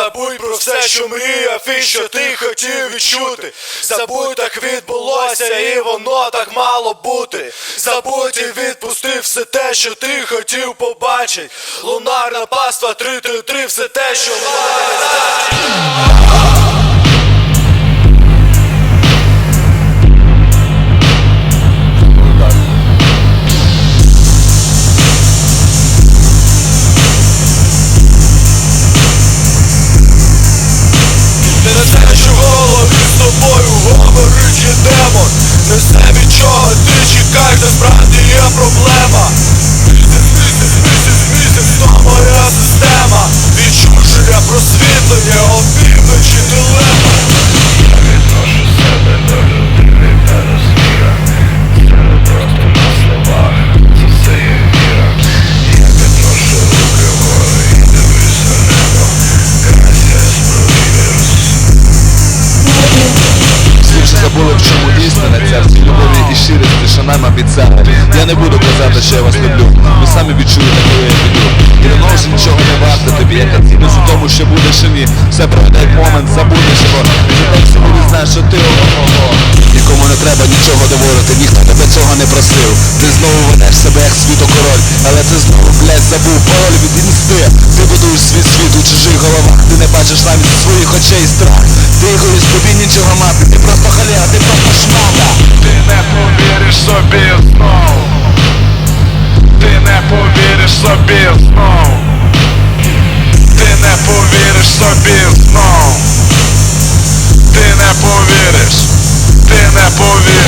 Забудь про все, що мріяв і що ти хотів відчути. Забудь, так відбулося, і воно так мало бути. Забудь і відпусти все те, що ти хотів побачить. Лунарна паства 333, все те, що має. Демон. Не знаю від чого ти чекаєш, насправді є проблема ця всі любові і щирості, що нам обіцяли. Я не буду казати, що я вас люблю. Ви самі відчуєте, коли я піду. І давно вже нічого не варто тобі. Яка цінність у тому, що будеш і ні Все пройде як момент, забудеш його. І за так будуть знати, що ти ого-го Нікому не треба нічого доводити, ніхто тебе цього не просив. Ти знову ведеш себе як світокороль Але ти знову, блядь, забув пароль від інсти. Ти будуєш свій світ у чужих головах. Ти не бачиш навіть своїх очей страх. Ти тобі нічого мати. Ти просто халера, ти просто собі знов. Ти не повіриш собі знов. Ти не повіриш Ти не повіриш